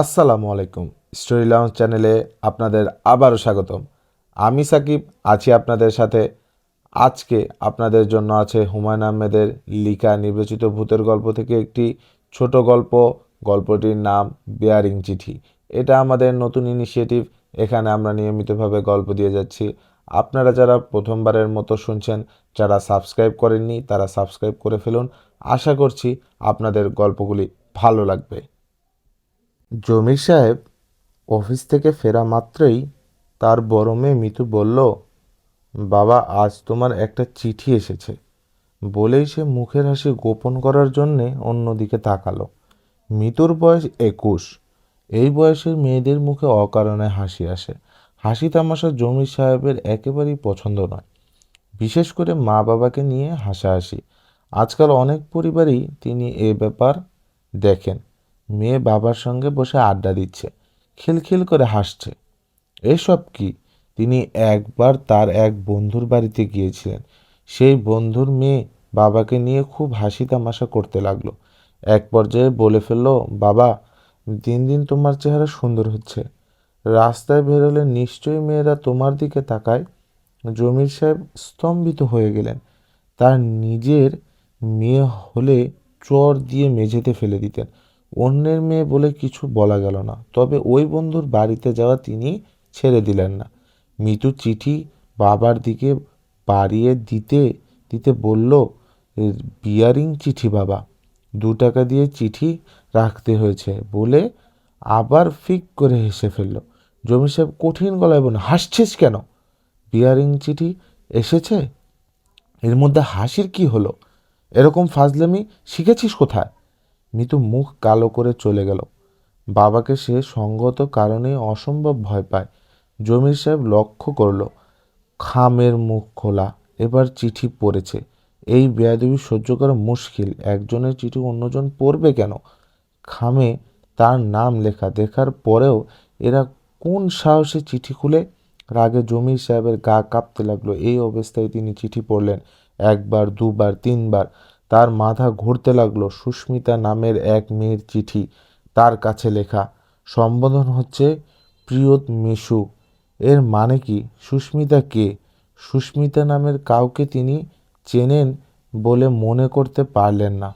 আসসালামু আলাইকুম। Story launch চ্যানেলে আপনাদের আবারও স্বাগতম। আমি সাকিব, আছি আপনাদের সাথে। আজকে আপনাদের জন্য আছে হুমায়ুন আহমেদের লিখা নির্বাচিত ভূতের গল্প থেকে একটি ছোট গল্প। গল্পটির নাম বেয়ারিং চিঠি। এটা আমাদের নতুন ইনিশিয়েটিভ এখানে আমরা নিয়মিতভাবে গল্প দিয়ে যাচ্ছি। আপনারা যারা প্রথমবারের মতো শুনছেন, যারা সাবস্ক্রাইব করেননি, তারা সাবস্ক্রাইব করে ফেলুন। আশা করছি আপনাদের গল্পগুলি ভালো লাগবে। জমির সাহেব অফিস থেকে ফেরা মাত্রই তার বড় মেয়ে মিতু বলল, বাবা, আজ তোমার একটা চিঠি এসেছে। বলেই সে মুখের হাসি গোপন করার জন্যে অন্যদিকে তাকালো। মিতুর বয়স একুশ। এই বয়সের মেয়েদের মুখে অকারণে হাসি আসে। হাসি তামাশা জমির সাহেবের একেবারেই পছন্দ নয়। বিশেষ করে মা বাবাকে নিয়ে হাসাহাসি। আজকাল অনেক পরিবারই তিনি এ ব্যাপার দেখেন। মেয়ে বাবার সঙ্গে বসে আড্ডা দিচ্ছে, খিলখিল করে হাসছে। এসব কি? তিনি একবার তার এক বন্ধুর বাড়িতে গিয়েছিলেন। সেই বন্ধুর মেয়ে বাবাকে নিয়ে খুব হাসি তামাশা করতে লাগল। এক পর্যায়ে বলে ফেলল, বাবা, দিন দিন তোমার চেহারা সুন্দর হচ্ছে। রাস্তায় বেরোলে নিশ্চয়ই মেয়েরা তোমার দিকে তাকায়। জমির সাহেব স্তম্ভিত হয়ে গেলেন। তার নিজের মেয়ে হলে চর দিয়ে মেঝেতে ফেলে দিতেন। অন্যের মেয়ে বলে কিছু বলা গেল না। তবে ওই বন্ধুর বাড়িতে যাওয়া তিনি ছেড়ে দিলেন না। মিতু চিঠি বাবার দিকে বাড়িয়ে দিতে দিতে বলল, বিয়ারিং চিঠি বাবা, দু টাকা দিয়ে চিঠি রাখতে হয়েছে বলে আবার ফিক করে হেসে ফেলল। জমি সাহেব কঠিন গলায় বলল হাসছিস কেন? বিয়ারিং চিঠি এসেছে? এর মধ্যে হাসির কি হলো? এরকম ফাজলামি শিখেছিস কোথায়? মিতু মুখ কালো করে চলে গেল। বাবাকে সে সঙ্গত কারণে অসম্ভব ভয় পায়। জমির সাহেব লক্ষ্য করল, খামের মুখ খোলা, এবার চিঠি পড়েছে। এই বেয়াদবি সহ্য করা মুশকিল, একজনের চিঠি অন্যজন পড়বে কেন? খামে তার নাম লেখা, দেখার পরেও এরা কোন সাহসে চিঠি খুলে? রাগে জমির সাহেবের গা কাঁপতে লাগল। এই অবস্থায় তিনি চিঠি পড়লেন, একবার, দুবার, তিনবার। তার মাথা ঘুরতে লাগল সুস্মিতা নামের এক মেয়ের চিঠি। তার কাছে লেখা, সম্বোধন হচ্ছে প্রিয়ত মিশু। এর মানে কি? সুস্মিতা কে? সুস্মিতা নামের কাউকে তিনি চেনেন বলে মনে করতে পারলেন না।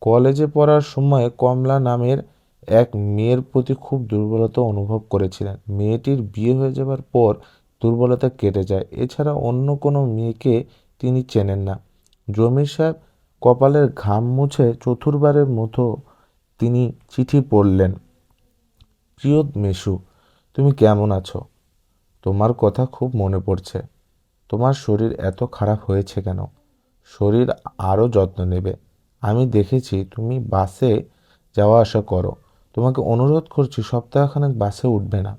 কলেজে পড়ার সময় কমলা নামের এক মেয়ের প্রতি খুব দুর্বলতা অনুভব করেছিলেন। মেয়েটির বিয়ে হয়ে যাবার পর দুর্বলতা কেটে যায়। এছাড়া অন্য কোনো মেয়েকে তিনি চেনেন না। জমির সাহেব কপালের ঘাম মুছে চতুর্বারের মতো তিনি চিঠি পড়লেন প্রিয় মেশু, তুমি কেমন আছো? তোমার কথা খুব মনে পড়ছে। তোমার শরীর এত খারাপ হয়েছে কেন? শরীর আরও যত্ন নেবে। আমি দেখেছি তুমি বাসে যাওয়া আসা করো। তোমাকে অনুরোধ করছি, সপ্তাহখানেক বাসে উঠবে না।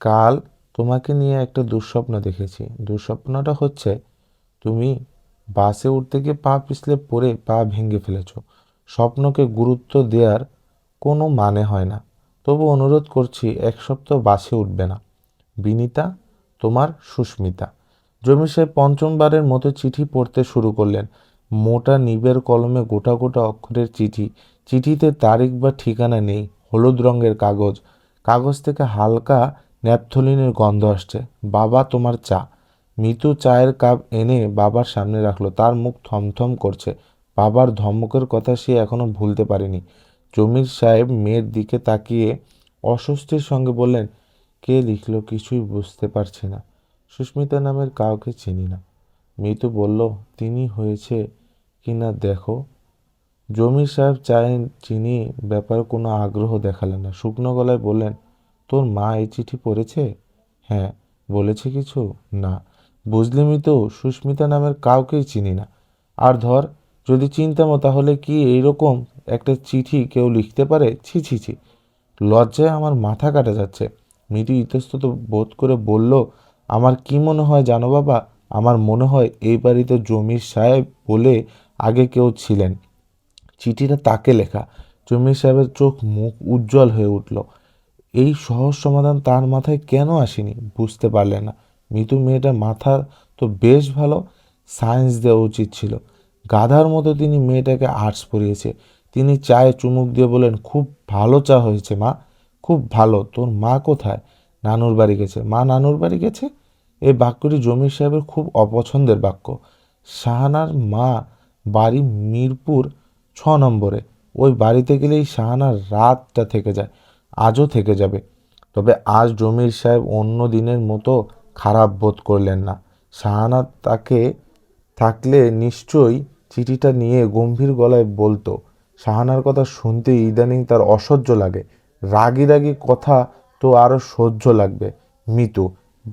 কাল তোমাকে নিয়ে একটা দুঃস্বপ্ন দেখেছি। দুঃস্বপ্নটা হচ্ছে, তুমি বাসে উঠতে গিয়ে পা পিছলে পড়ে পা ভেঙে ফেলেছ। স্বপ্নকে গুরুত্ব দেওয়ার কোনো মানে হয় না। তবু অনুরোধ করছি, এক সপ্তাহ বাসে উঠবে না। বিনিতা, তোমার সুস্মিতা। জমি সাহেব পঞ্চমবারের মতো চিঠি পড়তে শুরু করলেন। মোটা নিবের কলমে গোটা গোটা অক্ষরের চিঠি। চিঠিতে তারিখ বা ঠিকানা নেই, হলুদ রঙের কাগজ। কাগজ থেকে হালকা ন্যাপথলিনের গন্ধ আসছে। বাবা, তোমার চা। মিতু চায়ের কাপ এনে বাবার সামনে রাখল। তার মুখ থমথম করছে। বাবার ধমকের কথা সে এখনও ভুলতে পারেনি। জমির সাহেব মেয়ের দিকে তাকিয়ে অস্বস্তির সঙ্গে বললেন, কে লিখলো কিছুই বুঝতে পারছি না। সুস্মিতা নামের কাউকে চিনি না। মিতু বলল, তিনি হয়েছে কি না দেখো জমির সাহেব চায় চিনি ব্যাপারে কোনো আগ্রহ দেখালেন না। শুকনো গলায় বললেন, তোর মা এই চিঠি পড়েছে? হ্যাঁ বলেছে কিছু? না। বুঝলিমই তো, সুস্মিতা নামের কাউকেই চিনি না। আর ধর, যদি চিনতামও তাহলে কি এইরকম একটা চিঠি কেউ লিখতে পারে? ছি ছি ছি। লজ্জায় আমার মাথা কাটা যাচ্ছে। মিটি ইতস্তত বোধ করে বলল, আমার কি মনে হয় জানো বাবা? আমার মনে হয় এই বাড়িতে জমির সাহেব বলে আগে কেউ ছিলেন। চিঠিটা তাকে লেখা। জমির সাহেবের চোখ মুখ উজ্জ্বল হয়ে উঠল। এই সহজ সমাধান তার মাথায় কেন আসেনি বুঝতে পারলে না। মিতু মেয়েটার মাথা তো বেশ ভালো সায়েন্স দেওয়া উচিত ছিল। গাধার মতো তিনি মেয়েটাকে আর্টস পড়িয়েছে। তিনি চায়ে চুমুক দিয়ে বলেন খুব ভালো চা হয়েছে মা, খুব ভালো। তোর মা কোথায়? নানুর বাড়ি গেছে। মা নানুর বাড়ি গেছে? এই বাক্যটি জমির সাহেবের খুব অপছন্দের বাক্য। শাহানার মা বাড়ি মিরপুর ছ নম্বরে। ওই বাড়িতে গেলেই শাহানার রাতটা থেকে যায়, আজও থেকে যাবে। তবে আজ জমির সাহেব অন্য দিনের মতো খারাপ বোধ করলেন না। শাহানা তাকে থাকলে নিশ্চয়ই চিঠিটা নিয়ে গম্ভীর গলায় বলতো। শাহানার কথা শুনতে ইদানিং তার অসহ্য লাগে। রাগি রাগি কথা তো আরও সহ্য লাগবে। মিতু,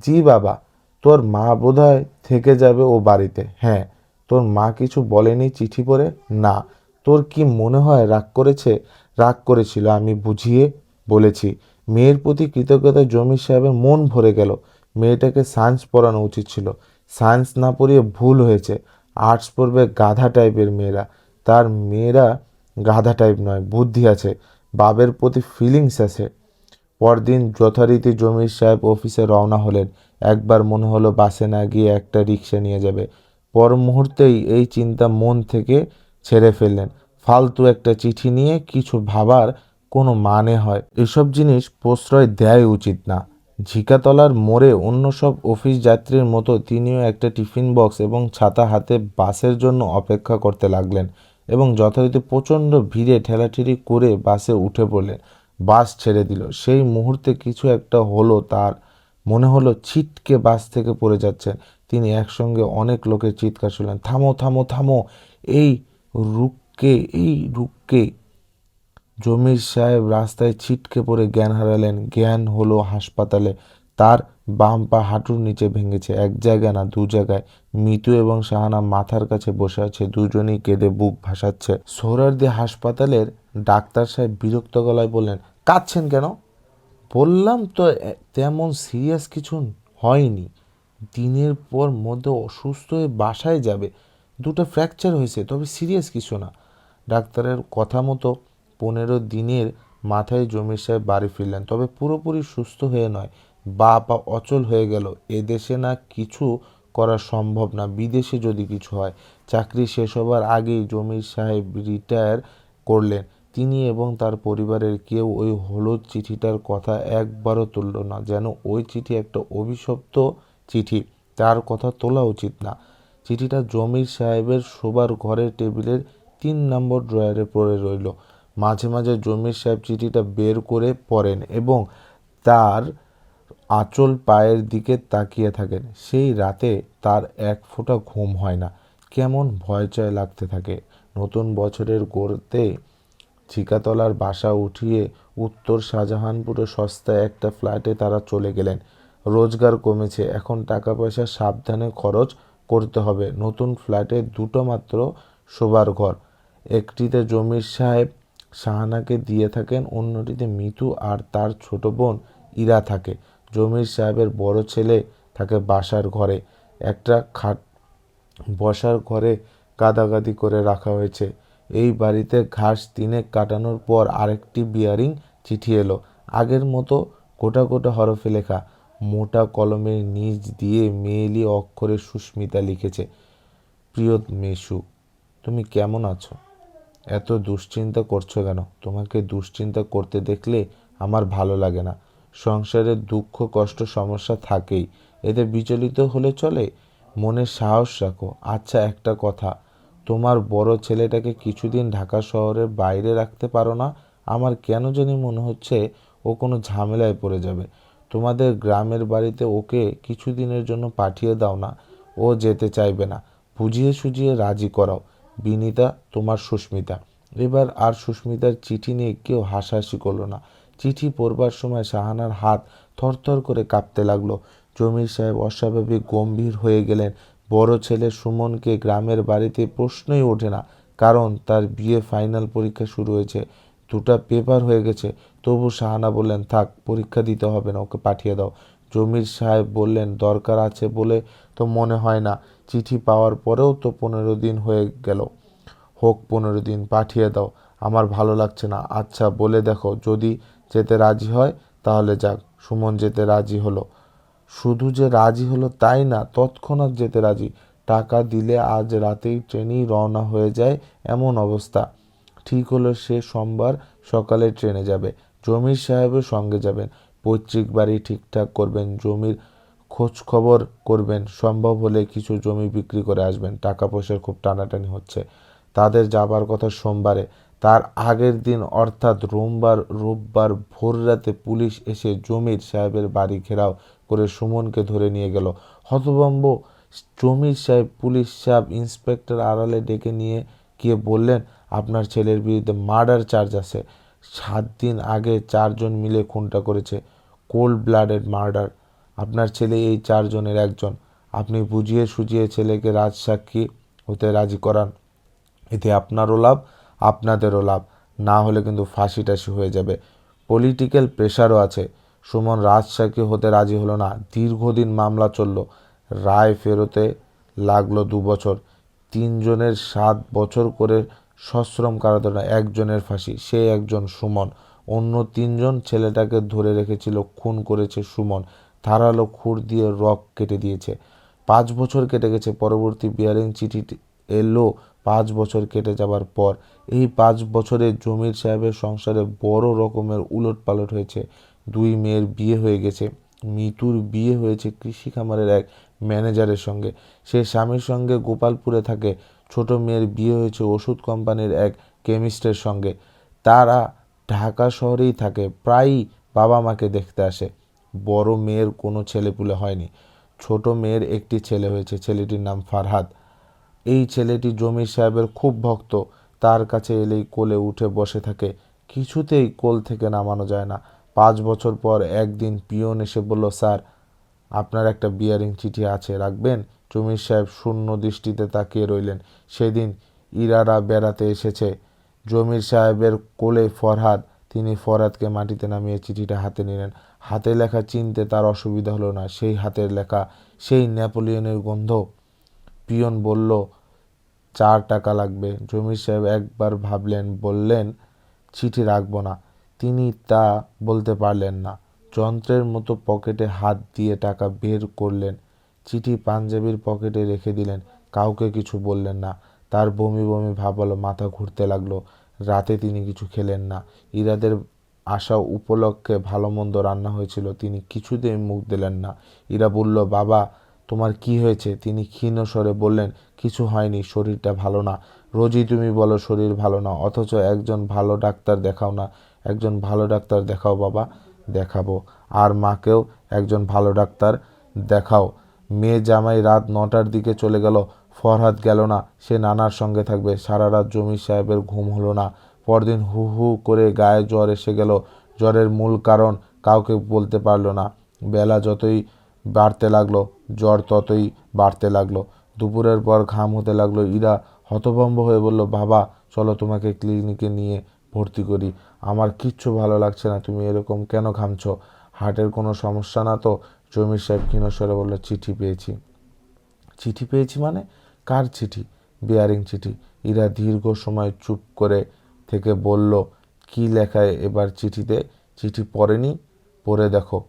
জি বাবা, তোর মা বোধহয় থেকে যাবে ও বাড়িতে। হ্যাঁ তোর মা কিছু বলেনি চিঠি পড়ে? না। তোর কি মনে হয় রাগ করেছে? রাগ করেছিল, আমি বুঝিয়ে বলেছি। মেয়ের প্রতি কৃতজ্ঞতা জমি সাহেবের মন ভরে গেল। মেয়েটাকে সায়েন্স পড়ানো উচিত ছিল। সায়েন্স না পড়িয়ে ভুল হয়েছে। আর্টস পড়বে গাধা টাইপের মেয়েরা। তার মেয়েরা গাধা টাইপ নয়, বুদ্ধি আছে বাবের প্রতি ফিলিংস আছে। পরদিন যথারীতি জমির সাহেব অফিসে রওনা হলেন। একবার মনে হলো বাসে না গিয়ে একটা রিক্সা নিয়ে যাবে। পর মুহূর্তেই এই চিন্তা মন থেকে ছেড়ে ফেললেন। ফালতু একটা চিঠি নিয়ে কিছু ভাবার কোনো মানে হয়। এসব জিনিস প্রশ্রয় দেয় উচিত না। ঝিকাতলার মোড়ে অন্য সব অফিস যাত্রীর মতো তিনিও একটা টিফিন বক্স এবং ছাতা হাতে বাসের জন্য অপেক্ষা করতে লাগলেন এবং যথারীতি প্রচণ্ড ভিড়ে ঠেলাঠেলি করে বাসে উঠে পড়লেন। বাস ছেড়ে দিল। সেই মুহূর্তে কিছু একটা হলো তার মনে হলো ছিটকে বাস থেকে পড়ে যাচ্ছেন। তিনি একসঙ্গে অনেক লোকের চিৎকার শুনলেন, থামো থামো থামো, এই রুককে এই রুককে। জমির সাহেব রাস্তায় ছিটকে পড়ে জ্ঞান হারালেন। জ্ঞান হলো হাসপাতালে। তার বাম পা হাঁটুর নিচে ভেঙেছে। এক জায়গায় না, দু জায়গায়। মিতু এবং শাহানা মাথার কাছে বসে আছে। দুজনেই কেঁদে বুক ভাসাচ্ছে। সোহরার্দি হাসপাতালের ডাক্তার সাহেব বিরক্ত গলায় বললেন, কাঁদছেন কেন? বললাম তো তেমন সিরিয়াস কিছু হয়নি। দিনের পর মধ্যে অসুস্থ হয়ে বাসায় যাবে। দুটো ফ্র্যাকচার হয়েছে, তবে সিরিয়াস কিছু না। ডাক্তারের কথা মতো পনেরো দিনের মাথায় জমির সাহেব বাড়ি ফিরলেন। তবে পুরোপুরি সুস্থ হয়ে নয়। বা পা অচল হয়ে গেল। এদেশে না কিছু করা সম্ভব না, বিদেশে যদি কিছু হয়। চাকরি শেষ হবার আগেই জমির সাহেব রিটায়ার করলেন। তিনি এবং তার পরিবারের কেউ ওই হলুদ চিঠিটার কথা একবারও তুলল না, যেন ওই চিঠি একটা অভিশপ্ত চিঠি। তার কথা তোলা উচিত না। চিঠিটা জমির সাহেবের শোবার ঘরের টেবিলের তিন নম্বর ড্রয়ারে পড়ে রইল। মাঝে মাঝে জমির সাহেব চিঠিটা বের করে পড়েন এবং তার আঁচল পায়ের দিকে তাকিয়ে থাকেন। সেই রাতে তার এক ফোঁটা ঘুম হয় না। কেমন ভয়চয় লাগতে থাকে। নতুন বছরের গড়তে ঝিকাতলার বাসা উঠিয়ে উত্তর শাহজাহানপুরে সস্তায় একটা ফ্ল্যাটে তারা চলে গেলেন। রোজগার কমেছে। এখন টাকা পয়সা সাবধানে খরচ করতে হবে। নতুন ফ্ল্যাটে দুটো মাত্র শোবার ঘর। একটিতে জমির সাহেব শাহানাকে দিয়ে থাকেন অন্যটিতে মিতু আর তার ছোট বোন ইরা থাকে। জমির সাহেবের বড় ছেলে থাকে বাসার ঘরে। একটা খাট বসার ঘরে গাদাগাদি করে রাখা হয়েছে। এই বাড়িতে ঘাস তিনে কাটানোর পর আরেকটি বিয়ারিং চিঠি এলো। আগের মতো গোটা গোটা হরফে লেখা। মোটা কলমের নিচ দিয়ে মেয়েলি অক্ষরে সুস্মিতা লিখেছে প্রিয় মেশু, তুমি কেমন আছো? এত দুশ্চিন্তা করছ কেন? তোমাকে দুশ্চিন্তা করতে দেখলে আমার ভালো লাগে না। সংসারে দুঃখ, কষ্ট, সমস্যা থাকেই। এতে বিচলিত হলে চলে? মনে সাহস রাখো। আচ্ছা একটা কথা। তোমার বড় ছেলেটাকে কিছুদিন ঢাকা শহরের বাইরে রাখতে পারো না? আমার কেন জানি মনে হচ্ছে ও কোনো ঝামেলায় পড়ে যাবে। তোমাদের গ্রামের বাড়িতে ওকে কিছুদিনের জন্য পাঠিয়ে দাও না। ও যেতে চাইবে না। বুঝিয়ে সুঝিয়ে রাজি করাও। বিনিতা, তোমার সুস্মিতা। এবার আর সুস্মিতার চিঠি নিয়ে কেউ হাসাহাসি করল না। চিঠি পড়বার সময় শাহানার হাত থরথর করে কাঁপতে লাগল। জমির সাহেব অস্বাভাবিক গম্ভীর হয়ে গেলেন। বড় ছেলে সুমনকে গ্রামের বাড়িতে প্রশ্নই ওঠে না, কারণ তার বিয়ে ফাইনাল পরীক্ষা শুরু হয়েছে। দুটা পেপার হয়ে গেছে, তবু শাহানা বললেন, থাক, পরীক্ষা দিতে হবে না, ওকে পাঠিয়ে দাও। জমির সাহেব বললেন, দরকার আছে বলে তো মনে হয় না। চিঠি পাওয়ার পরেও তো পনেরো দিন হয়ে গেল। হোক, পনেরো দিন পাঠিয়ে দাও। আমার ভালো লাগছে না। আচ্ছা বলে দেখো, যদি যেতে রাজি হয় তাহলে যাক। সুমন যেতে রাজি হলো। শুধু যে রাজি হলো তাই না, তৎক্ষণাৎ যেতে রাজি। টাকা দিলে আজ রাতেই ট্রেনেই রওনা হয়ে যায় এমন অবস্থা। ঠিক হলো সে সোমবার সকালে ট্রেনে যাবে। জমির সাহেবের সঙ্গে যাবেন। পৈতৃক বাড়ি ঠিকঠাক করবেন, জমির খোঁজ খবর করবেন, সম্ভব হলে কিছু জমি বিক্রি করে আসবেন। টাকা পয়সার খুব টানাটানি হচ্ছে। তাদের যাবার কথা সোমবারে। তার আগের দিন অর্থাৎ রোমবার, রোববার ভোর রাতে পুলিশ এসে জমির সাহেবের বাড়ি ঘেরাও করে সুমনকে ধরে নিয়ে গেল। হতভম্ব জমির সাহেব, পুলিশ সাহেব, ইন্সপেক্টর আড়ালে ডেকে নিয়ে গিয়ে বললেন, আপনার ছেলের বিরুদ্ধে মার্ডার চার্জ আছে। সাত দিন আগে চারজন মিলে খুনটা করেছে। Cold blooded murder. আপনার ছেলে এই চারজনের একজন। আপনি বুঝিয়ে সুঝিয়ে ছেলেকে রাজসাক্ষী হতে রাজি করান। এতে আপনারও লাভ, আপনাদেরও লাভ। না হলে কিন্তু ফাঁসি টাসি হয়ে যাবে। পলিটিক্যাল প্রেশারও আছে। সুমন রাজসাক্ষী হতে রাজি হলো না। দীর্ঘদিন মামলা চলল। রায় ফেরোতে লাগল দু বছর। তিনজনের সাত বছর করে সশ্রম কারাদণ্ড, একজনের ফাঁসি, সে একজন সুমন। অন্য তিনজন ছেলেটাকে ধরে রেখেছিল, খুন করেছে সুমন। ধারালো খুর দিয়ে রক কেটে দিয়েছে। পাঁচ বছর কেটে গেছে, পরবর্তী বিয়ারিং চিঠি এলো পাঁচ বছর কেটে যাবার পর। এই পাঁচ বছরে জমির সাহেবের সংসারে বড় রকমের উলট পালট হয়েছে। দুই মেয়ের বিয়ে হয়ে গেছে। মিতুর বিয়ে হয়েছে কৃষি খামারের এক ম্যানেজারের সঙ্গে। সে স্বামীর সঙ্গে গোপালপুরে থাকে। ছোট মেয়ের বিয়ে হয়েছে ওষুধ কোম্পানির এক কেমিস্টের সঙ্গে। তারা ঢাকা শহরেই থাকে, প্রায়ই বাবা মাকে দেখতে আসে। বড় মেয়ের কোনো ছেলেপুলে হয়নি। ছোট মেয়ের একটি ছেলে হয়েছে, ছেলেটির নাম ফারহাদ এই ছেলেটি জমির সাহেবের খুব ভক্ত। তার কাছে এলেই কোলে উঠে বসে থাকে। কিছুতেই কোল থেকে নামানো যায় না। পাঁচ বছর পর একদিন পিয়ন এসে বলল, স্যার, আপনার একটা বিয়ারিং চিঠি আছে, রাখবেন? জমির সাহেব শূন্য দৃষ্টিতে তাকিয়ে রইলেন। সেদিন ইরারা বেড়াতে এসেছে। জমির সাহেবের কোলে ফরহাদ, তিনি ফরহাদকে মাটিতে নামিয়ে চিঠিটা হাতে নিলেন। হাতে লেখা চিনতে তার অসুবিধা হলো না, সেই হাতের লেখা, সেই নেপোলিয়নের গন্ধ। পিয়ন বলল, চার টাকা লাগবে। জমির সাহেব একবার ভাবলেন, বললেন, চিঠি রাখব না। তিনি তা বলতে পারলেন না। যন্ত্রের মতো পকেটে হাত দিয়ে টাকা বের করলেন। চিঠি পাঞ্জাবির পকেটে রেখে দিলেন। কাউকে কিছু বললেন না। তার বমি বমি ভাব হলো, মাথা ঘুরতে লাগল। রাতে তিনি কিছু খেলেন না। ইরাদের আসা উপলক্ষে ভালো মন্দ রান্না হয়েছিল। তিনি কিছুতেই মুখ দিলেন না। ইরা বলল, বাবা, তোমার কি হয়েছে? তিনি ক্ষীণ স্বরে বললেন, কিছু হয়নি, শরীরটা ভালো না। রোজই তুমি বলো, শরীর ভালো না। অথচ একজন ভালো ডাক্তার দেখাও না। একজন ভালো ডাক্তার দেখাও, বাবা, দেখাবো। আর মাকেও একজন ভালো ডাক্তার দেখাও। মেয়ে জামাই রাত নটার দিকে চলে গেল। ফরহাদ গেল না, সে নানার সঙ্গে থাকবে। সারা রাত জমির সাহেবের ঘুম হলো না। পরদিন হু হু করে গায়ে জ্বর এসে গেল। জ্বরের মূল কারণ কাউকে বলতে পারল না। বেলা যতই বাড়তে লাগল, জ্বর ততই বাড়তে লাগল। দুপুরের পর ঘাম হতে লাগল। ইরা হতভম্ব হয়ে বলল, বাবা, চলো তোমাকে ক্লিনিকে নিয়ে ভর্তি করি। আমার কিচ্ছু ভালো লাগছে না। তুমি এরকম কেন ঘামছো? হার্টের কোনো সমস্যা না তো? জমির সাহেব ক্ষীণস্বরে বলল, চিঠি পেয়েছি। চিঠি পেয়েছি মানে? কার চিঠি? বিয়ারিং চিঠি। ইরা দীর্ঘ সময় চুপ করে থেকে বলল, কি লেখায় এবার চিঠিতে? চিঠি পড়েনি? পড়ে দেখো।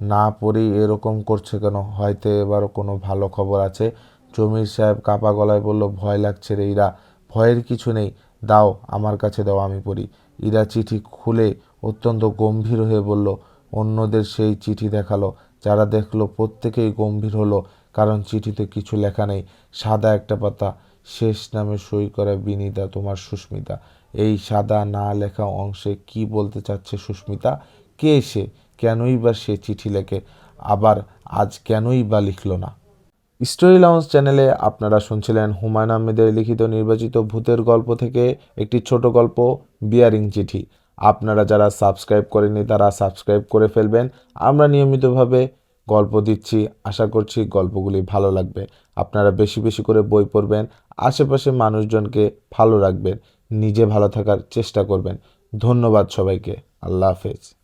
না পড়েই এরকম করছে কেন? হয়তো এবার কোনো ভালো খবর আছে। জমির সাহেব কাপা গলায় বলল, ভয় লাগছে রে ইরা, ভয়ের কিছু নেই। দাও, আমার কাছে দাও, আমি পড়ি। ইরা চিঠি খুলে অত্যন্ত গম্ভীর হয়ে বলল, অন্যদের সেই চিঠি দেখাল। যারা দেখল প্রত্যেকেই গম্ভীর হলো, কারণ চিঠিতে কিছু লেখা নেই। সাদা একটা পাতা, শেষ নামে সই করা বিনিতা, তোমার সুস্মিতা। এই সাদা না লেখা অংশে কি বলতে চাচ্ছে সুস্মিতা? কে সে? কেনই বা সে চিঠি লেখে? আবার আজ কেনই বা লিখলো না? স্টোরি লাউন্স চ্যানেলে আপনারা শুনছিলেন হুমায়ুন আহমেদের লিখিত নির্বাচিত ভূতের গল্প থেকে একটি ছোট গল্প, বিয়ারিং চিঠি। আপনারা যারা সাবস্ক্রাইব করেনি তারা সাবস্ক্রাইব করে ফেলবেন। আমরা নিয়মিতভাবে গল্প দিচ্ছি। আশা করছি গল্পগুলি ভালো লাগবে। আপনারা বেশি বেশি করে বই পড়বেন। আশেপাশে মানুষজনকে ভালো রাখবেন। নিজে ভালো থাকার চেষ্টা করবেন। ধন্যবাদ সবাইকে। আল্লাহ হাফেজ।